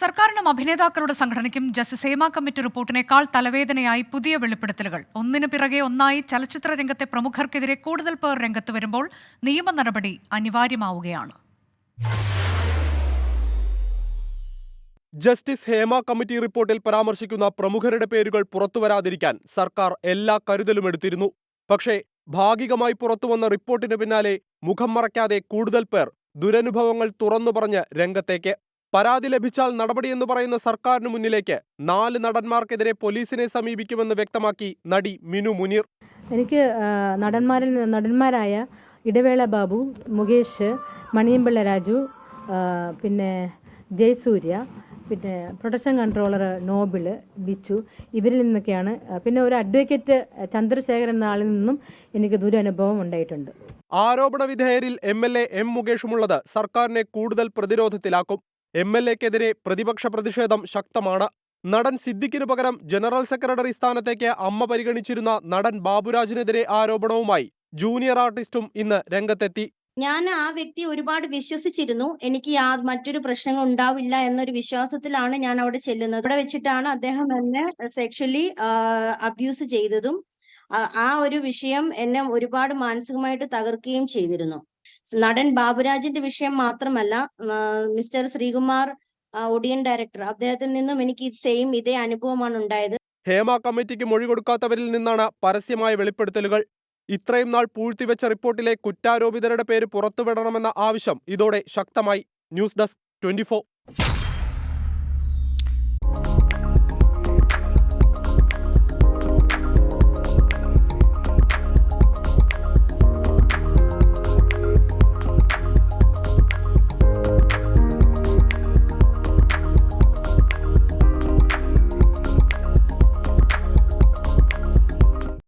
സർക്കാരിനും അഭിനേതാക്കളുടെ സംഘടനയ്ക്കും ജസ്റ്റിസ് ഹേമ കമ്മിറ്റി റിപ്പോർട്ടിനേക്കാൾ തലവേദനയായി പുതിയ വെളിപ്പെടുത്തലുകൾ. ഒന്നിനു പിറകെ ഒന്നായി ചലച്ചിത്ര രംഗത്തെ പ്രമുഖർക്കെതിരെ കൂടുതൽ പേർ രംഗത്ത് വരുമ്പോൾ നിയമ നടപടി അനിവാര്യമാവുകയാണ്. ജസ്റ്റിസ് ഹേമ കമ്മിറ്റി റിപ്പോർട്ടിൽ പരാമർശിക്കുന്ന പ്രമുഖരുടെ പേരുകൾ പുറത്തുവരാതിരിക്കാൻ സർക്കാർ എല്ലാ കരുതലും എടുത്തിരുന്നു. പക്ഷേ ഭാഗികമായി പുറത്തുവന്ന റിപ്പോർട്ടിന് പിന്നാലെ മുഖം മറയ്ക്കാതെ കൂടുതൽ പേർ ദുരനുഭവങ്ങൾ തുറന്നു പറഞ്ഞ് രംഗത്തേക്ക് പരാതി ലഭിച്ചാൽ നടപടിയെന്ന് പറയുന്ന സർക്കാരിന് മുന്നിലേക്ക് നാല് നടന്മാർക്കെതിരെ പോലീസിനെ സമീപിക്കുമെന്ന് വ്യക്തമാക്കി നടി മിനു മുനീർ. എനിക്ക് നടന്മാരിൽ നടന്മാരായ ഇടവേള ബാബു മുകേഷ് മണിയമ്പിള്ള രാജു പിന്നെ ജയസൂര്യ പിന്നെ പ്രൊട്ടക്ഷൻ കൺട്രോളർ നോബിൾ ബിച്ചു ഇവരിൽ നിന്നൊക്കെയാണ്. പിന്നെ ഒരു അഡ്വക്കേറ്റ് ചന്ദ്രശേഖരൻ എന്ന ആളിൽ നിന്നും എനിക്ക് ദുരനുഭവം ഉണ്ടായിട്ടുണ്ട്. ആരോപണ വിധേയരിൽ എം എൽ എ എം മുകേഷുമുള്ളത് സർക്കാരിനെ കൂടുതൽ പ്രതിരോധത്തിലാക്കും. എം എൽ എക്കെതിരെ പ്രതിപക്ഷ പ്രതിഷേധം ശക്തമാണ്. നടൻ സിദ്ദിഖിനു പകരം ജനറൽ സെക്രട്ടറി സ്ഥാനത്തേക്ക് അമ്മ പരിഗണിച്ചിരുന്ന നടൻ ബാബുരാജിനെതിരെ ആരോപണവുമായി ജൂനിയർ ആർട്ടിസ്റ്റും ഇന്ന് രംഗത്തെത്തി. ഞാൻ ആ വ്യക്തി ഒരുപാട് വിശ്വസിച്ചിരുന്നു. എനിക്ക് ആ മറ്റൊരു പ്രശ്നങ്ങൾ ഉണ്ടാവില്ല എന്നൊരു വിശ്വാസത്തിലാണ് ഞാൻ അവിടെ ചെല്ലുന്നത്. അവിടെ വെച്ചിട്ടാണ് അദ്ദേഹം എന്നെ സെക്ഷലി അബ്യൂസ് ചെയ്തതും ആ- ഒരു വിഷയം എന്നെ ഒരുപാട് മാനസികമായിട്ട് തകർക്കുകയും ചെയ്തിരുന്നു. നടൻ ബാബുരാജിന്റെ വിഷയം മാത്രമല്ല മിസ്റ്റർ ശ്രീകുമാർ ഒഡിയൻ ഡയറക്ടർ. അദ്ദേഹത്തിൽ നിന്നും എനിക്ക് സെയിം ഇതേ അനുഭവമാണ് ഉണ്ടായത്. ഹേമ കമ്മിറ്റിക്ക് മൊഴി കൊടുക്കാത്തവരിൽ നിന്നാണ് പരസ്യമായ വെളിപ്പെടുത്തലുകൾ. ഇത്രയും നാൾ പൂഴ്ത്തിവെച്ച റിപ്പോർട്ടിലെ കുറ്റാരോപിതരുടെ പേര് പുറത്തുവിടണമെന്ന ആവശ്യം ഇതോടെ ശക്തമായി. News desk twenty